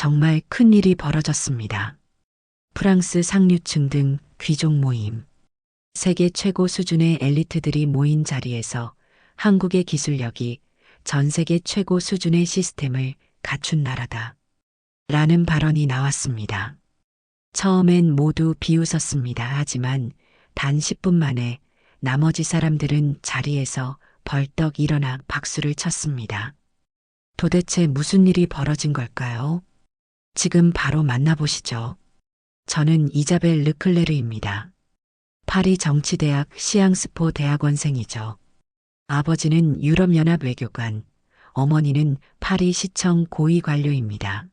정말 큰 일이 벌어졌습니다. 프랑스 상류층 등 귀족 모임, 세계 최고 수준의 엘리트들이 모인 자리에서 한국의 기술력이 전 세계 최고 수준의 시스템을 갖춘 나라다. 라는 발언이 나왔습니다. 처음엔 모두 비웃었습니다. 하지만 단 10분 만에 나머지 사람들은 자리에서 벌떡 일어나 박수를 쳤습니다. 도대체 무슨 일이 벌어진 걸까요? 지금 바로 만나보시죠. 저는 이자벨 르클레르입니다. 파리 정치대학 시앙스포 대학원생이죠. 아버지는 유럽연합 외교관, 어머니는 파리 시청 고위 관료입니다.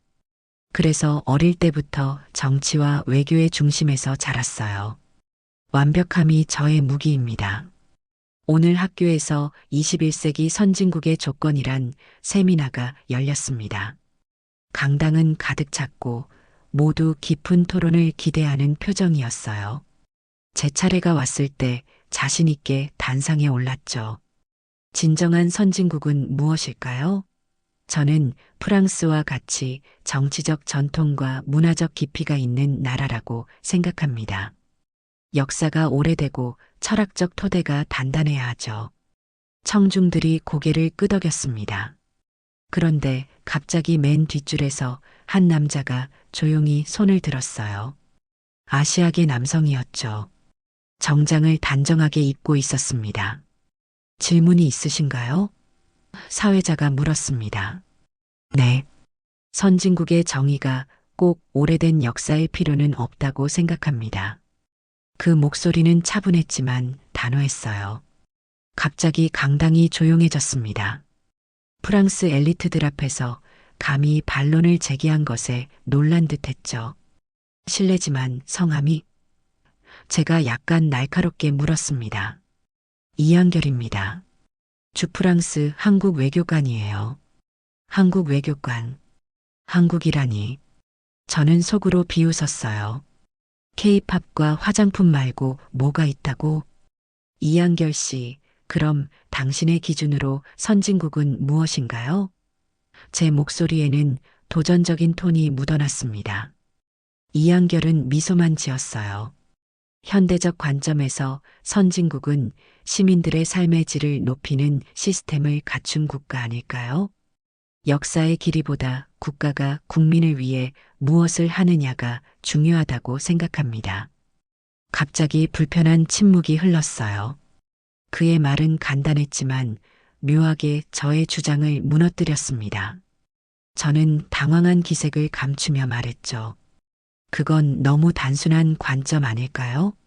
그래서 어릴 때부터 정치와 외교의 중심에서 자랐어요. 완벽함이 저의 무기입니다. 오늘 학교에서 21세기 선진국의 조건이란 세미나가 열렸습니다. 강당은 가득 찼고 모두 깊은 토론을 기대하는 표정이었어요. 제 차례가 왔을 때 자신있게 단상에 올랐죠. 진정한 선진국은 무엇일까요? 저는 프랑스와 같이 정치적 전통과 문화적 깊이가 있는 나라라고 생각합니다. 역사가 오래되고 철학적 토대가 단단해야 하죠. 청중들이 고개를 끄덕였습니다. 그런데 갑자기 맨 뒷줄에서 한 남자가 조용히 손을 들었어요. 아시아계 남성이었죠. 정장을 단정하게 입고 있었습니다. 질문이 있으신가요? 사회자가 물었습니다. 네. 선진국의 정의가 꼭 오래된 역사의 필요는 없다고 생각합니다. 그 목소리는 차분했지만 단호했어요. 갑자기 강당이 조용해졌습니다. 프랑스 엘리트들 앞에서 감히 반론을 제기한 것에 놀란 듯 했죠. 실례지만 성함이 제가 약간 날카롭게 물었습니다. 이한결입니다. 주프랑스 한국 외교관이에요. 한국 외교관. 한국이라니. 저는 속으로 비웃었어요. 케이팝과 화장품 말고 뭐가 있다고? 이한결 씨, 그럼 당신의 기준으로 선진국은 무엇인가요? 제 목소리에는 도전적인 톤이 묻어났습니다. 이한결은 미소만 지었어요. 현대적 관점에서 선진국은 시민들의 삶의 질을 높이는 시스템을 갖춘 국가 아닐까요? 역사의 길이보다 국가가 국민을 위해 무엇을 하느냐가 중요하다고 생각합니다. 갑자기 불편한 침묵이 흘렀어요. 그의 말은 간단했지만 묘하게 저의 주장을 무너뜨렸습니다. 저는 당황한 기색을 감추며 말했죠. 그건 너무 단순한 관점 아닐까요?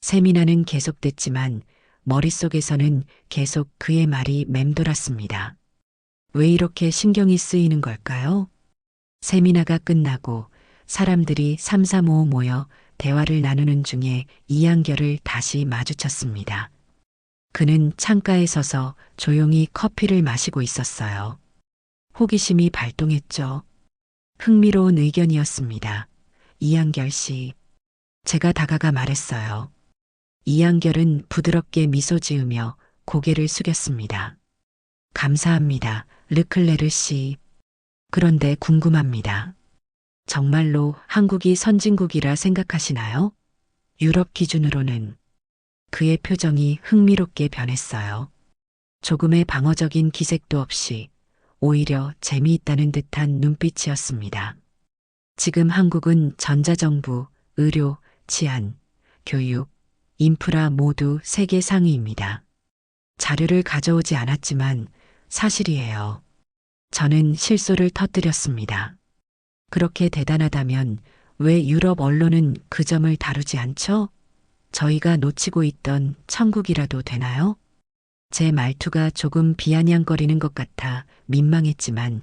세미나는 계속됐지만 머릿속에서는 계속 그의 말이 맴돌았습니다. 왜 이렇게 신경이 쓰이는 걸까요? 세미나가 끝나고 사람들이 삼삼오오 모여 대화를 나누는 중에 이한결을 다시 마주쳤습니다. 그는 창가에 서서 조용히 커피를 마시고 있었어요. 호기심이 발동했죠. 흥미로운 의견이었습니다. 이한결 씨. 제가 다가가 말했어요. 이한결은 부드럽게 미소 지으며 고개를 숙였습니다. 감사합니다. 르클레르 씨. 그런데 궁금합니다. 정말로 한국이 선진국이라 생각하시나요? 유럽 기준으로는 그의 표정이 흥미롭게 변했어요. 조금의 방어적인 기색도 없이 오히려 재미있다는 듯한 눈빛이었습니다. 지금 한국은 전자정부, 의료, 치안, 교육, 인프라 모두 세계 상위입니다. 자료를 가져오지 않았지만 사실이에요. 저는 실소를 터뜨렸습니다. 그렇게 대단하다면 왜 유럽 언론은 그 점을 다루지 않죠? 저희가 놓치고 있던 천국이라도 되나요? 제 말투가 조금 비아냥거리는 것 같아 민망했지만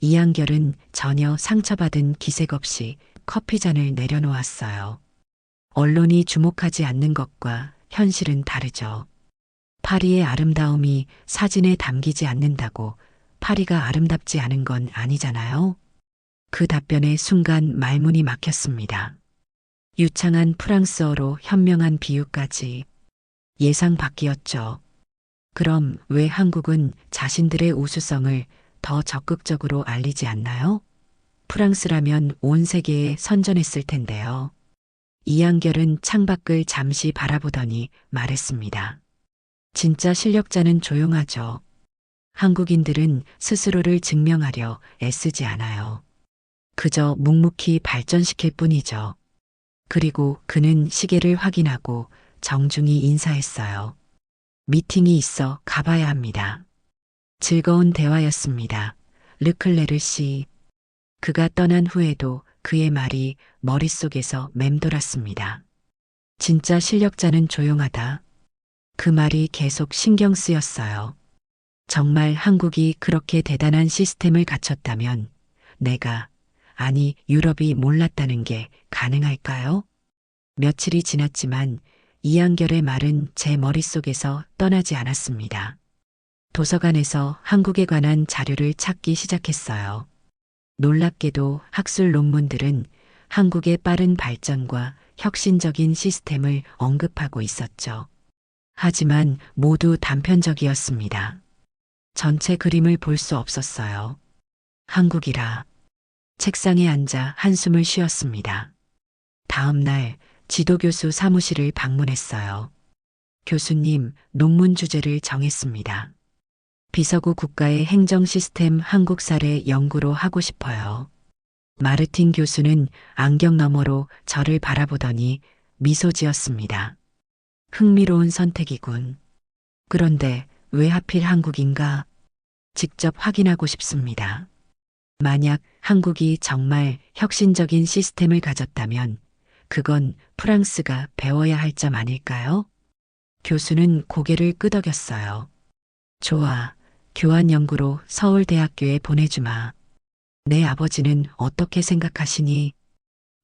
이한결은 전혀 상처받은 기색 없이 커피잔을 내려놓았어요. 언론이 주목하지 않는 것과 현실은 다르죠. 파리의 아름다움이 사진에 담기지 않는다고 파리가 아름답지 않은 건 아니잖아요. 그 답변에 순간 말문이 막혔습니다. 유창한 프랑스어로 현명한 비유까지 예상 밖이었죠. 그럼 왜 한국은 자신들의 우수성을 더 적극적으로 알리지 않나요? 프랑스라면 온 세계에 선전했을 텐데요. 이한결은 창밖을 잠시 바라보더니 말했습니다. 진짜 실력자는 조용하죠. 한국인들은 스스로를 증명하려 애쓰지 않아요. 그저 묵묵히 발전시킬 뿐이죠. 그리고 그는 시계를 확인하고 정중히 인사했어요. 미팅이 있어 가봐야 합니다. 즐거운 대화였습니다. 르클레르 씨. 그가 떠난 후에도 그의 말이 머릿속에서 맴돌았습니다. 진짜 실력자는 조용하다. 그 말이 계속 신경 쓰였어요. 정말 한국이 그렇게 대단한 시스템을 갖췄다면 내가, 아니 유럽이 몰랐다는 게 가능할까요? 며칠이 지났지만 이한결의 말은 제 머릿속에서 떠나지 않았습니다. 도서관에서 한국에 관한 자료를 찾기 시작했어요. 놀랍게도 학술 논문들은 한국의 빠른 발전과 혁신적인 시스템을 언급하고 있었죠. 하지만 모두 단편적이었습니다. 전체 그림을 볼 수 없었어요. 한국이라 책상에 앉아 한숨을 쉬었습니다. 다음 날 지도교수 사무실을 방문했어요. 교수님, 논문 주제를 정했습니다. 비서구 국가의 행정 시스템 한국 사례 연구로 하고 싶어요. 마르틴 교수는 안경 너머로 저를 바라보더니 미소 지었습니다. 흥미로운 선택이군. 그런데 왜 하필 한국인가? 직접 확인하고 싶습니다. 만약 한국이 정말 혁신적인 시스템을 가졌다면 그건 프랑스가 배워야 할 점 아닐까요? 교수는 고개를 끄덕였어요. 좋아. 교환 연구로 서울대학교에 보내주마. 내 아버지는 어떻게 생각하시니?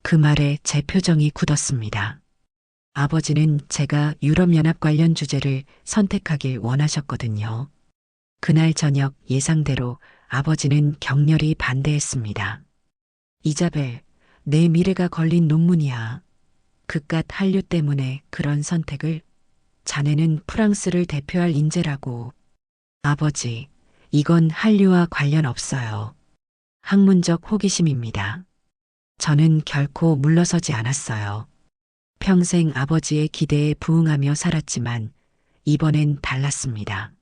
그 말에 제 표정이 굳었습니다. 아버지는 제가 유럽연합 관련 주제를 선택하길 원하셨거든요. 그날 저녁 예상대로 아버지는 격렬히 반대했습니다. 이자벨, 내 미래가 걸린 논문이야. 그깟 한류 때문에 그런 선택을 자네는 프랑스를 대표할 인재라고. 아버지, 이건 한류와 관련 없어요. 학문적 호기심입니다. 저는 결코 물러서지 않았어요. 평생 아버지의 기대에 부응하며 살았지만 이번엔 달랐습니다.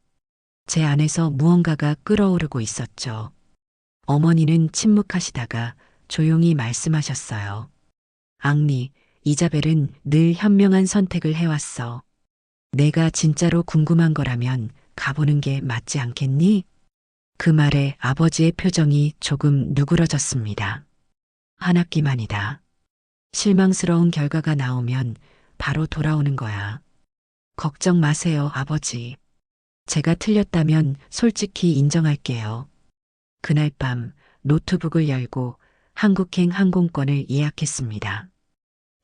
제 안에서 무언가가 끓어오르고 있었죠. 어머니는 침묵하시다가 조용히 말씀하셨어요. 앙리, 이자벨은 늘 현명한 선택을 해왔어. 내가 진짜로 궁금한 거라면 가보는 게 맞지 않겠니? 그 말에 아버지의 표정이 조금 누그러졌습니다. 한 학기만이다. 실망스러운 결과가 나오면 바로 돌아오는 거야. 걱정 마세요, 아버지. 제가 틀렸다면 솔직히 인정할게요. 그날 밤 노트북을 열고 한국행 항공권을 예약했습니다.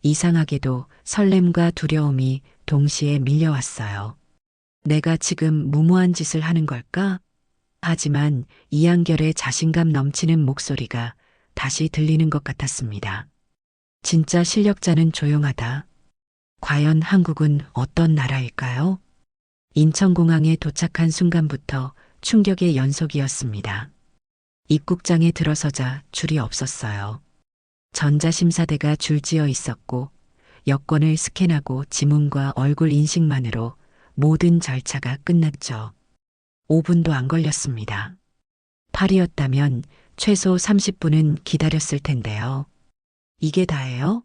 이상하게도 설렘과 두려움이 동시에 밀려왔어요. 내가 지금 무모한 짓을 하는 걸까? 하지만 이한결의 자신감 넘치는 목소리가 다시 들리는 것 같았습니다. 진짜 실력자는 조용하다. 과연 한국은 어떤 나라일까요? 인천공항에 도착한 순간부터 충격의 연속이었습니다. 입국장에 들어서자 줄이 없었어요. 전자심사대가 줄지어 있었고 여권을 스캔하고 지문과 얼굴 인식만으로 모든 절차가 끝났죠. 5분도 안 걸렸습니다. 팔이었다면 최소 30분은 기다렸을 텐데요. 이게 다예요?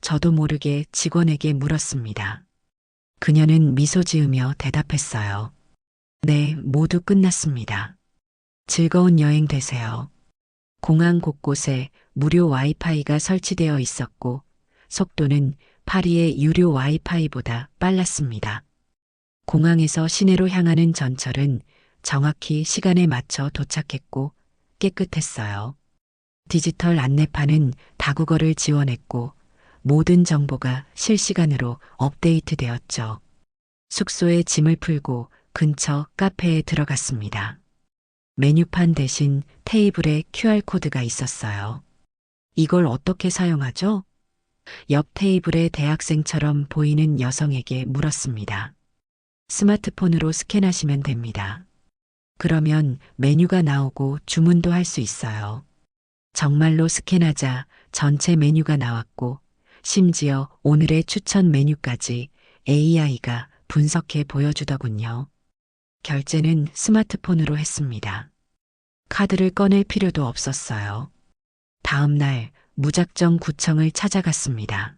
저도 모르게 직원에게 물었습니다. 그녀는 미소 지으며 대답했어요. 네, 모두 끝났습니다. 즐거운 여행 되세요. 공항 곳곳에 무료 와이파이가 설치되어 있었고 속도는 파리의 유료 와이파이보다 빨랐습니다. 공항에서 시내로 향하는 전철은 정확히 시간에 맞춰 도착했고 깨끗했어요. 디지털 안내판은 다국어를 지원했고 모든 정보가 실시간으로 업데이트 되었죠. 숙소에 짐을 풀고 근처 카페에 들어갔습니다. 메뉴판 대신 테이블에 QR코드가 있었어요. 이걸 어떻게 사용하죠? 옆 테이블의 대학생처럼 보이는 여성에게 물었습니다. 스마트폰으로 스캔하시면 됩니다. 그러면 메뉴가 나오고 주문도 할 수 있어요. 정말로 스캔하자 전체 메뉴가 나왔고 심지어 오늘의 추천 메뉴까지 AI가 분석해 보여주더군요. 결제는 스마트폰으로 했습니다. 카드를 꺼낼 필요도 없었어요. 다음 날 무작정 구청을 찾아갔습니다.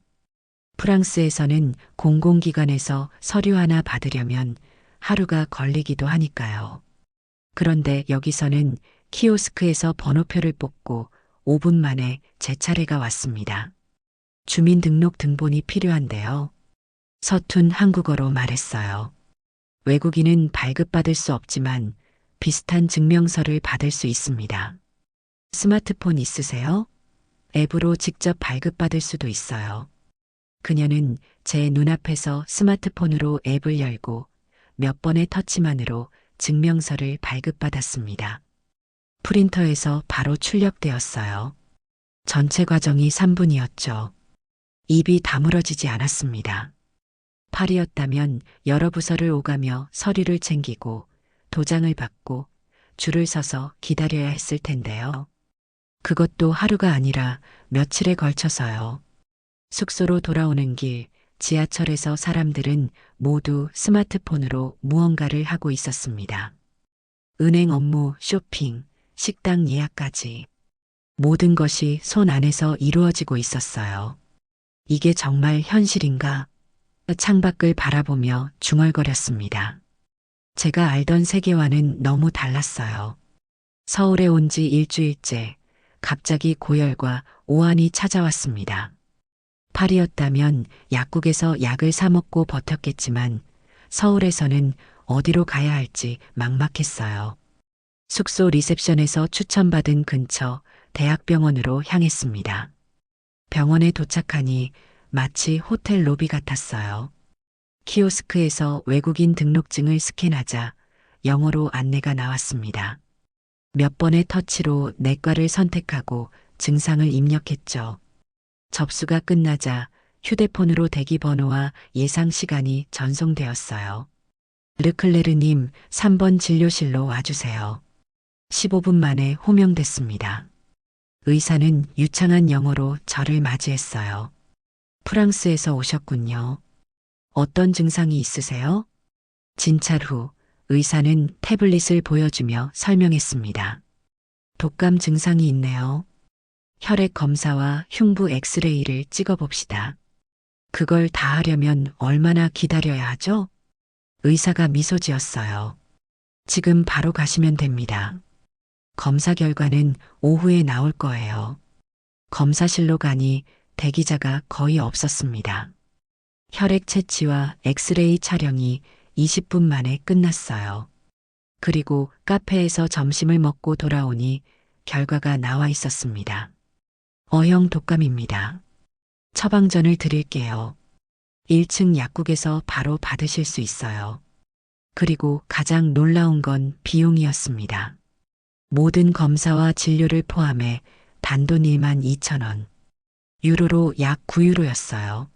프랑스에서는 공공기관에서 서류 하나 받으려면 하루가 걸리기도 하니까요. 그런데 여기서는 키오스크에서 번호표를 뽑고 5분 만에 제 차례가 왔습니다. 주민등록 등본이 필요한데요. 서툰 한국어로 말했어요. 외국인은 발급받을 수 없지만 비슷한 증명서를 받을 수 있습니다. 스마트폰 있으세요? 앱으로 직접 발급받을 수도 있어요. 그녀는 제 눈앞에서 스마트폰으로 앱을 열고 몇 번의 터치만으로 증명서를 발급받았습니다. 프린터에서 바로 출력되었어요. 전체 과정이 3분이었죠. 입이 다물어지지 않았습니다. 팔이었다면 여러 부서를 오가며 서류를 챙기고 도장을 받고 줄을 서서 기다려야 했을 텐데요. 그것도 하루가 아니라 며칠에 걸쳐서요. 숙소로 돌아오는 길, 지하철에서 사람들은 모두 스마트폰으로 무언가를 하고 있었습니다. 은행 업무, 쇼핑, 식당 예약까지. 모든 것이 손 안에서 이루어지고 있었어요. 이게 정말 현실인가? 창밖을 바라보며 중얼거렸습니다. 제가 알던 세계와는 너무 달랐어요. 서울에 온 지 일주일째 갑자기 고열과 오한이 찾아왔습니다. 팔이었다면 약국에서 약을 사 먹고 버텼겠지만 서울에서는 어디로 가야 할지 막막했어요. 숙소 리셉션에서 추천받은 근처 대학병원으로 향했습니다. 병원에 도착하니 마치 호텔 로비 같았어요. 키오스크에서 외국인 등록증을 스캔하자 영어로 안내가 나왔습니다. 몇 번의 터치로 내과를 선택하고 증상을 입력했죠. 접수가 끝나자 휴대폰으로 대기 번호와 예상 시간이 전송되었어요. 르클레르님 3번 진료실로 와주세요. 15분 만에 호명됐습니다. 의사는 유창한 영어로 저를 맞이했어요. 프랑스에서 오셨군요. 어떤 증상이 있으세요? 진찰 후 의사는 태블릿을 보여주며 설명했습니다. 독감 증상이 있네요. 혈액 검사와 흉부 엑스레이를 찍어봅시다. 그걸 다 하려면 얼마나 기다려야 하죠? 의사가 미소 지었어요. 지금 바로 가시면 됩니다. 검사 결과는 오후에 나올 거예요. 검사실로 가니 대기자가 거의 없었습니다. 혈액 채취와 엑스레이 촬영이 20분 만에 끝났어요. 그리고 카페에서 점심을 먹고 돌아오니 결과가 나와 있었습니다. 어형 독감입니다. 처방전을 드릴게요. 1층 약국에서 바로 받으실 수 있어요. 그리고 가장 놀라운 건 비용이었습니다. 모든 검사와 진료를 포함해 단돈 1만 2천 원. 유로로 약 9유로였어요.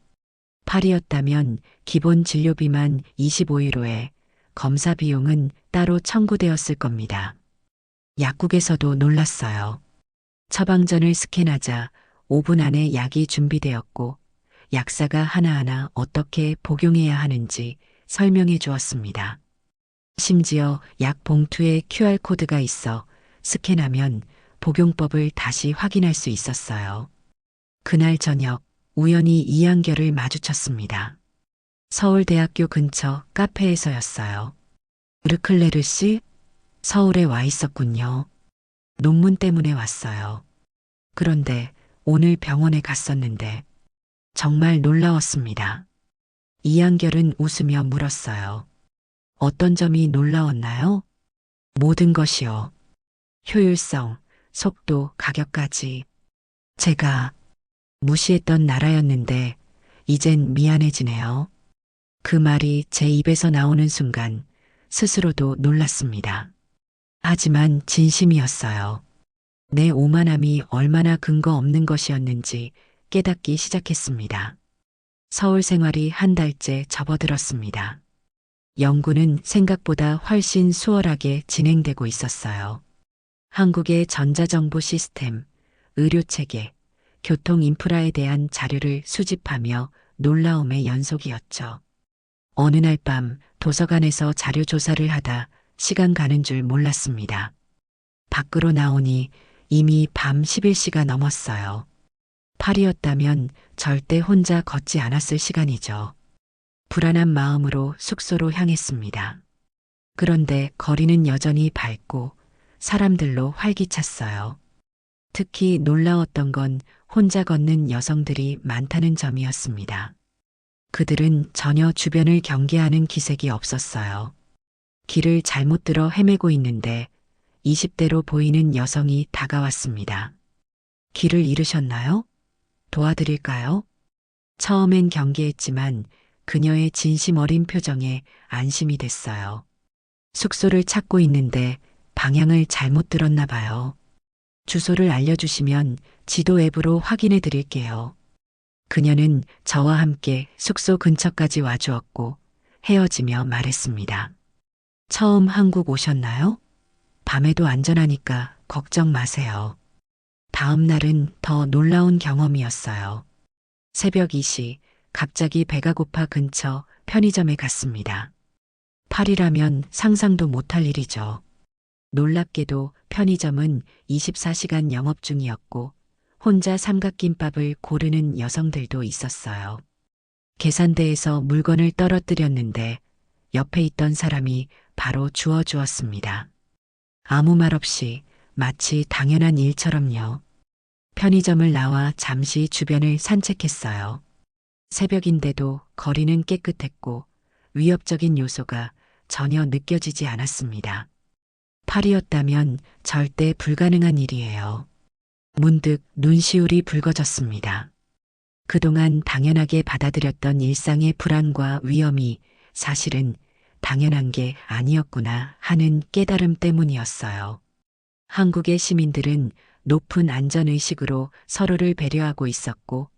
8이었다면 기본 진료비만 25유로에 검사 비용은 따로 청구되었을 겁니다. 약국에서도 놀랐어요. 처방전을 스캔하자 5분 안에 약이 준비되었고 약사가 하나하나 어떻게 복용해야 하는지 설명해 주었습니다. 심지어 약 봉투에 QR코드가 있어 스캔하면 복용법을 다시 확인할 수 있었어요. 그날 저녁 우연히 이한결을 마주쳤습니다. 서울대학교 근처 카페에서였어요. 르클레르 씨? 서울에 와 있었군요. 논문 때문에 왔어요. 그런데 오늘 병원에 갔었는데 정말 놀라웠습니다. 이한결은 웃으며 물었어요. 어떤 점이 놀라웠나요? 모든 것이요. 효율성, 속도, 가격까지. 제가 무시했던 나라였는데 이젠 미안해지네요. 그 말이 제 입에서 나오는 순간 스스로도 놀랐습니다. 하지만 진심이었어요. 내 오만함이 얼마나 근거 없는 것이었는지 깨닫기 시작했습니다. 서울 생활이 한 달째 접어들었습니다. 연구는 생각보다 훨씬 수월하게 진행되고 있었어요. 한국의 전자정보 시스템, 의료 체계, 교통 인프라에 대한 자료를 수집하며 놀라움의 연속이었죠. 어느 날 밤 도서관에서 자료 조사를 하다 시간 가는 줄 몰랐습니다. 밖으로 나오니 이미 밤 11시가 넘었어요. 8이었다면 절대 혼자 걷지 않았을 시간이죠. 불안한 마음으로 숙소로 향했습니다. 그런데 거리는 여전히 밝고 사람들로 활기찼어요. 특히 놀라웠던 건 혼자 걷는 여성들이 많다는 점이었습니다. 그들은 전혀 주변을 경계하는 기색이 없었어요. 길을 잘못 들어 헤매고 있는데 20대로 보이는 여성이 다가왔습니다. 길을 잃으셨나요? 도와드릴까요? 처음엔 경계했지만 그녀의 진심 어린 표정에 안심이 됐어요. 숙소를 찾고 있는데 방향을 잘못 들었나 봐요. 주소를 알려주시면 지도 앱으로 확인해 드릴게요. 그녀는 저와 함께 숙소 근처까지 와주었고 헤어지며 말했습니다. 처음 한국 오셨나요? 밤에도 안전하니까 걱정 마세요. 다음 날은 더 놀라운 경험이었어요. 새벽 2시 갑자기 배가 고파 근처 편의점에 갔습니다. 8이라면 상상도 못할 일이죠. 놀랍게도 편의점은 24시간 영업 중이었고 혼자 삼각김밥을 고르는 여성들도 있었어요. 계산대에서 물건을 떨어뜨렸는데 옆에 있던 사람이 바로 주워 주었습니다. 아무 말 없이 마치 당연한 일처럼요. 편의점을 나와 잠시 주변을 산책했어요. 새벽인데도 거리는 깨끗했고 위협적인 요소가 전혀 느껴지지 않았습니다. 8이었다면 절대 불가능한 일이에요. 문득 눈시울이 붉어졌습니다. 그동안 당연하게 받아들였던 일상의 불안과 위험이 사실은 당연한 게 아니었구나 하는 깨달음 때문이었어요. 한국의 시민들은 높은 안전의식으로 서로를 배려하고 있었고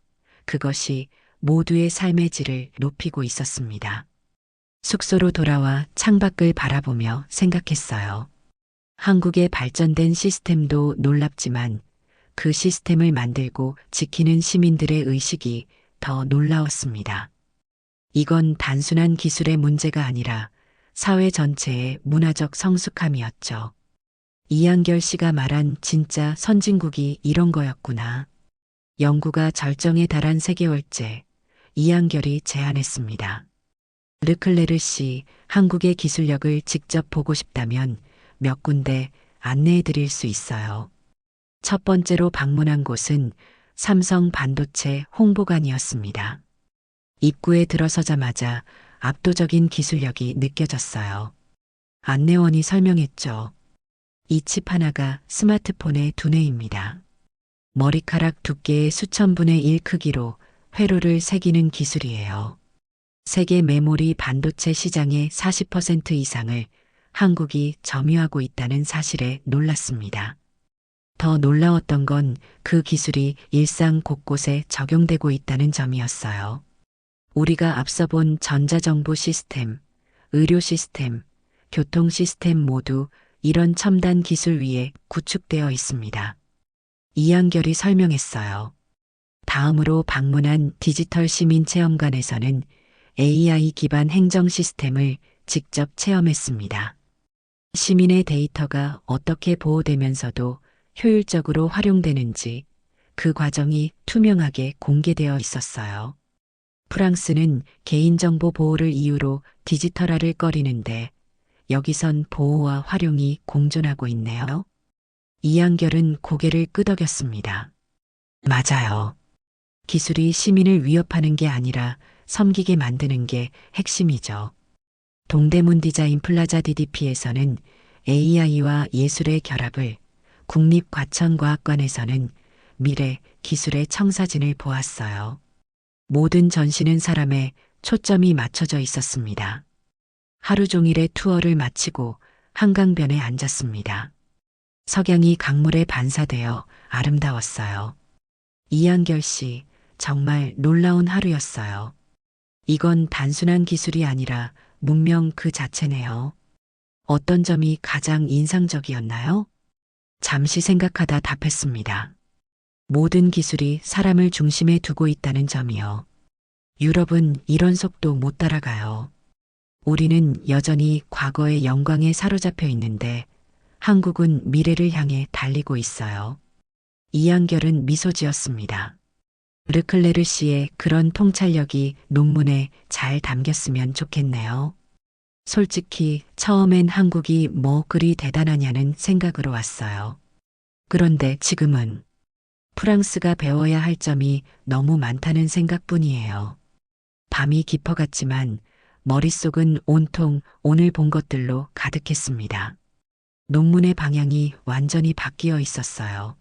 그것이 모두의 삶의 질을 높이고 있었습니다. 숙소로 돌아와 창밖을 바라보며 생각했어요. 한국의 발전된 시스템도 놀랍지만 그 시스템을 만들고 지키는 시민들의 의식이 더 놀라웠습니다. 이건 단순한 기술의 문제가 아니라 사회 전체의 문화적 성숙함이었죠. 이한결 씨가 말한 진짜 선진국이 이런 거였구나. 영구가 절정에 달한 세계월째 이한결이 제안했습니다. 르클레르 씨 한국의 기술력을 직접 보고 싶다면 몇 군데 안내해 드릴 수 있어요. 첫 번째로 방문한 곳은 삼성 반도체 홍보관이었습니다. 입구에 들어서자마자 압도적인 기술력이 느껴졌어요. 안내원이 설명했죠. 이 칩 하나가 스마트폰의 두뇌입니다. 머리카락 두께의 수천 분의 1 크기로 회로를 새기는 기술이에요. 세계 메모리 반도체 시장의 40% 이상을 한국이 점유하고 있다는 사실에 놀랐습니다. 더 놀라웠던 건 그 기술이 일상 곳곳에 적용되고 있다는 점이었어요. 우리가 앞서 본 전자정보 시스템, 의료 시스템, 교통 시스템 모두 이런 첨단 기술 위에 구축되어 있습니다. 이한결이 설명했어요. 다음으로 방문한 디지털 시민 체험관에서는 AI 기반 행정 시스템을 직접 체험했습니다. 시민의 데이터가 어떻게 보호되면서도 효율적으로 활용되는지 그 과정이 투명하게 공개되어 있었어요. 프랑스는 개인정보 보호를 이유로 디지털화를 꺼리는데 여기선 보호와 활용이 공존하고 있네요. 이한결은 고개를 끄덕였습니다. 맞아요. 기술이 시민을 위협하는 게 아니라 섬기게 만드는 게 핵심이죠. 동대문 디자인 플라자 DDP에서는 AI와 예술의 결합을 국립과천과학관에서는 미래 기술의 청사진을 보았어요. 모든 전시는 사람에 초점이 맞춰져 있었습니다. 하루 종일의 투어를 마치고 한강변에 앉았습니다. 석양이 강물에 반사되어 아름다웠어요. 이한결 씨, 정말 놀라운 하루였어요. 이건 단순한 기술이 아니라 문명 그 자체네요. 어떤 점이 가장 인상적이었나요? 잠시 생각하다 답했습니다. 모든 기술이 사람을 중심에 두고 있다는 점이요. 유럽은 이런 속도 못 따라가요. 우리는 여전히 과거의 영광에 사로잡혀 있는데 한국은 미래를 향해 달리고 있어요. 이한결은 미소 지었습니다. 르클레르 씨의 그런 통찰력이 논문에 잘 담겼으면 좋겠네요. 솔직히 처음엔 한국이 뭐 그리 대단하냐는 생각으로 왔어요. 그런데 지금은 프랑스가 배워야 할 점이 너무 많다는 생각뿐이에요. 밤이 깊어갔지만 머릿속은 온통 오늘 본 것들로 가득했습니다. 논문의 방향이 완전히 바뀌어 있었어요.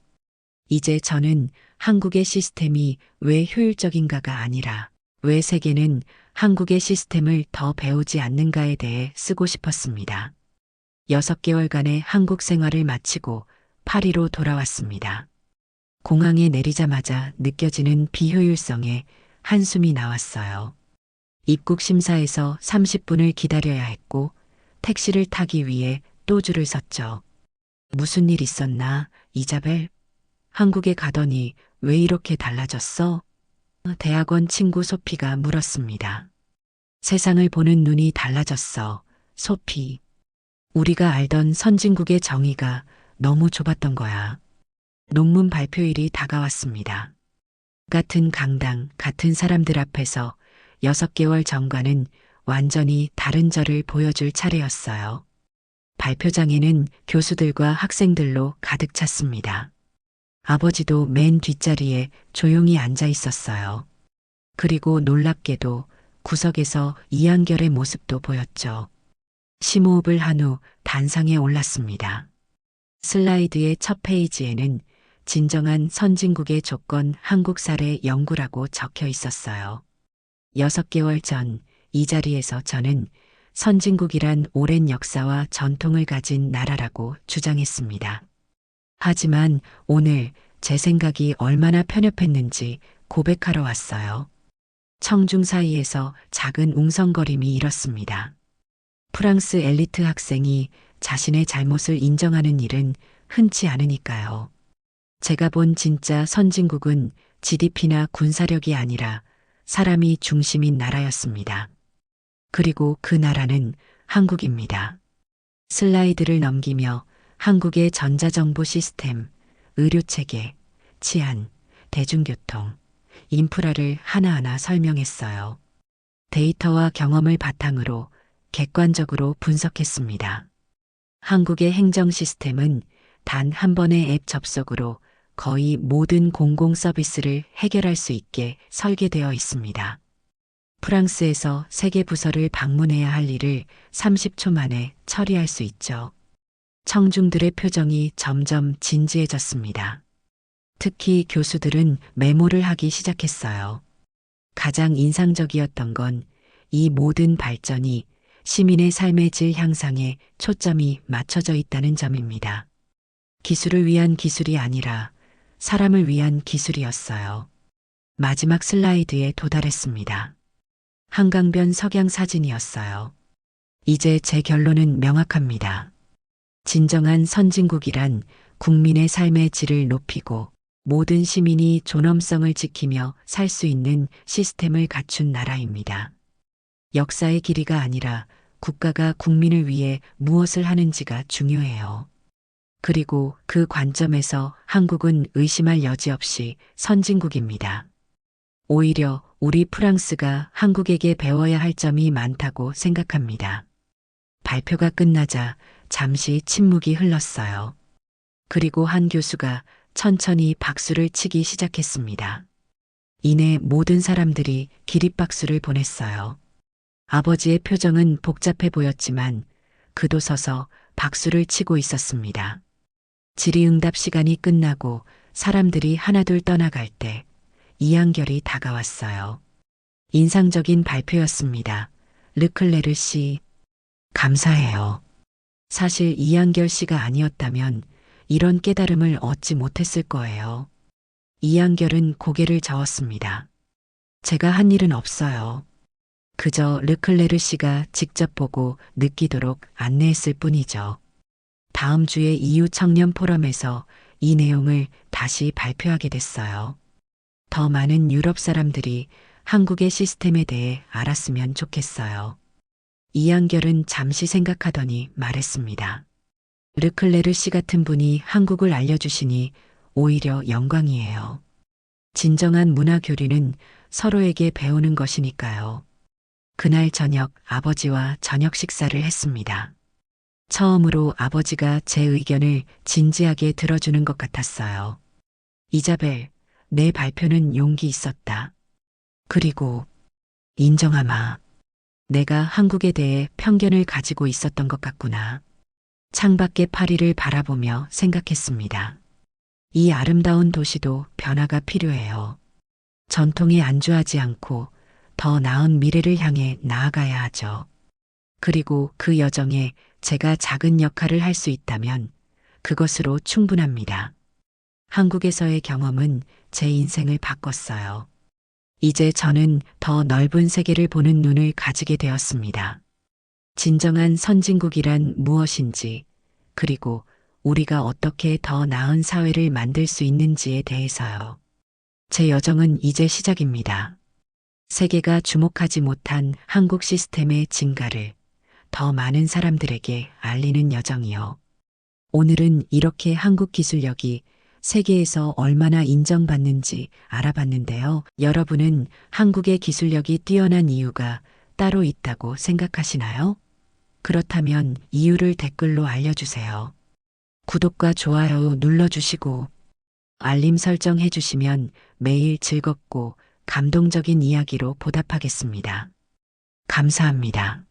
이제 저는 한국의 시스템이 왜 효율적인가가 아니라 왜 세계는 한국의 시스템을 더 배우지 않는가에 대해 쓰고 싶었습니다. 여섯 개월간의 한국 생활을 마치고 파리로 돌아왔습니다. 공항에 내리자마자 느껴지는 비효율성에 한숨이 나왔어요. 입국 심사에서 30분을 기다려야 했고 택시를 타기 위해 또 줄을 섰죠. 무슨 일 있었나, 이자벨? 한국에 가더니 왜 이렇게 달라졌어? 대학원 친구 소피가 물었습니다. 세상을 보는 눈이 달라졌어, 소피. 우리가 알던 선진국의 정의가 너무 좁았던 거야. 논문 발표일이 다가왔습니다. 같은 강당, 같은 사람들 앞에서 여섯 개월 전과는 완전히 다른 저를 보여줄 차례였어요. 발표장에는 교수들과 학생들로 가득 찼습니다. 아버지도 맨 뒷자리에 조용히 앉아 있었어요. 그리고 놀랍게도 구석에서 이한결의 모습도 보였죠. 심호흡을 한 후 단상에 올랐습니다. 슬라이드의 첫 페이지에는 진정한 선진국의 조건 한국 사례 연구라고 적혀 있었어요. 여섯 개월 전 이 자리에서 저는 선진국이란 오랜 역사와 전통을 가진 나라라고 주장했습니다. 하지만 오늘 제 생각이 얼마나 편협했는지 고백하러 왔어요. 청중 사이에서 작은 웅성거림이 일었습니다. 프랑스 엘리트 학생이 자신의 잘못을 인정하는 일은 흔치 않으니까요. 제가 본 진짜 선진국은 GDP나 군사력이 아니라 사람이 중심인 나라였습니다. 그리고 그 나라는 한국입니다. 슬라이드를 넘기며 한국의 전자정보 시스템, 의료체계, 치안, 대중교통, 인프라를 하나하나 설명했어요. 데이터와 경험을 바탕으로 객관적으로 분석했습니다. 한국의 행정 시스템은 단 한 번의 앱 접속으로 거의 모든 공공 서비스를 해결할 수 있게 설계되어 있습니다. 프랑스에서 세계 부서를 방문해야 할 일을 30초 만에 처리할 수 있죠. 청중들의 표정이 점점 진지해졌습니다. 특히 교수들은 메모를 하기 시작했어요. 가장 인상적이었던 건 이 모든 발전이 시민의 삶의 질 향상에 초점이 맞춰져 있다는 점입니다. 기술을 위한 기술이 아니라 사람을 위한 기술이었어요. 마지막 슬라이드에 도달했습니다. 한강변 석양 사진이었어요. 이제 제 결론은 명확합니다. 진정한 선진국이란 국민의 삶의 질을 높이고 모든 시민이 존엄성을 지키며 살 수 있는 시스템을 갖춘 나라입니다. 역사의 길이가 아니라 국가가 국민을 위해 무엇을 하는지가 중요해요. 그리고 그 관점에서 한국은 의심할 여지 없이 선진국입니다. 오히려 우리 프랑스가 한국에게 배워야 할 점이 많다고 생각합니다. 발표가 끝나자 잠시 침묵이 흘렀어요. 그리고 한 교수가 천천히 박수를 치기 시작했습니다. 이내 모든 사람들이 기립박수를 보냈어요. 아버지의 표정은 복잡해 보였지만 그도 서서 박수를 치고 있었습니다. 질의응답 시간이 끝나고 사람들이 하나둘 떠나갈 때 이한결이 다가왔어요. 인상적인 발표였습니다. 르클레르 씨, 감사해요. 사실 이한결 씨가 아니었다면 이런 깨달음을 얻지 못했을 거예요. 이한결은 고개를 저었습니다. 제가 한 일은 없어요. 그저 르클레르 씨가 직접 보고 느끼도록 안내했을 뿐이죠. 다음 주에 EU 청년 포럼에서 이 내용을 다시 발표하게 됐어요. 더 많은 유럽 사람들이 한국의 시스템에 대해 알았으면 좋겠어요. 이한결은 잠시 생각하더니 말했습니다. 르클레르 씨 같은 분이 한국을 알려주시니 오히려 영광이에요. 진정한 문화 교류는 서로에게 배우는 것이니까요. 그날 저녁 아버지와 저녁 식사를 했습니다. 처음으로 아버지가 제 의견을 진지하게 들어주는 것 같았어요. 이자벨, 내 발표는 용기 있었다. 그리고 인정하마. 내가 한국에 대해 편견을 가지고 있었던 것 같구나. 창밖의 파리를 바라보며 생각했습니다. 이 아름다운 도시도 변화가 필요해요. 전통에 안주하지 않고 더 나은 미래를 향해 나아가야 하죠. 그리고 그 여정에 제가 작은 역할을 할 수 있다면 그것으로 충분합니다. 한국에서의 경험은 제 인생을 바꿨어요. 이제 저는 더 넓은 세계를 보는 눈을 가지게 되었습니다. 진정한 선진국이란 무엇인지, 그리고 우리가 어떻게 더 나은 사회를 만들 수 있는지에 대해서요. 제 여정은 이제 시작입니다. 세계가 주목하지 못한 한국 시스템의 진가를 더 많은 사람들에게 알리는 여정이요. 오늘은 이렇게 한국 기술력이 세계에서 얼마나 인정받는지 알아봤는데요. 여러분은 한국의 기술력이 뛰어난 이유가 따로 있다고 생각하시나요? 그렇다면 이유를 댓글로 알려주세요. 구독과 좋아요 눌러주시고 알림 설정 해주시면 매일 즐겁고 감동적인 이야기로 보답하겠습니다. 감사합니다.